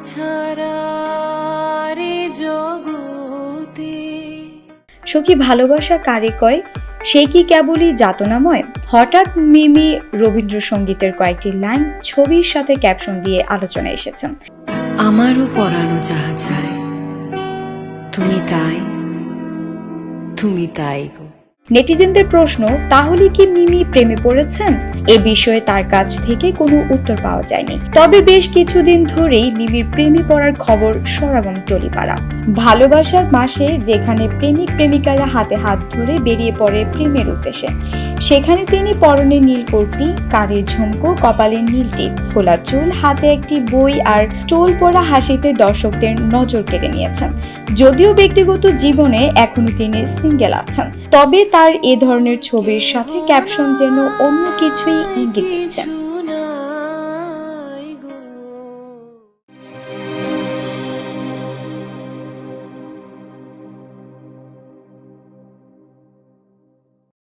ছাড়া রে জগতে সখী ভালোবাসা কারে কয়? সে কি কেবলই যাতনাময়? হঠাৎ মিমি রবীন্দ্রসঙ্গীতের কয়েকটি লাইন ছবির সাথে ক্যাপশন দিয়ে আলোচনা এসেছেন। আমারও পড়ানো যাহা চায় তুমি তাই তুমি তাই নেটিজেনদের প্রশ্ন তাহলে কি মিমি প্রেমে পড়েছেন? এ বিষয়ে তার কাছ থেকে কোনো উত্তর পাওয়া যায়নি। তবে বেশ কিছুদিন ধরেই মিমির প্রেমে পড়ার খবর সরাগম টলিপাড়া। ভালোবাসার মাসে যেখানে প্রেমিক প্রেমিকারা হাতে হাত ধরে বেরিয়ে পড়ে প্রেমের উদ্দেশ্যে, সেখানে তিনি পরনে নীল কুর্তি, কানে ঝুমকো, কপালে নীল টিপ, খোলা চুল, হাতে একটি বই আর টোল পড়া হাসিতে দর্শকদের নজর কেড়ে নিয়েছেন। যদিও ব্যক্তিগত জীবনে এখনও তিনি সিঙ্গেল আছেন, তবে তার এ ধরনের ছবির সাথে ক্যাপশন যেন অন্য কিছুই ইঙ্গিত দিচ্ছেন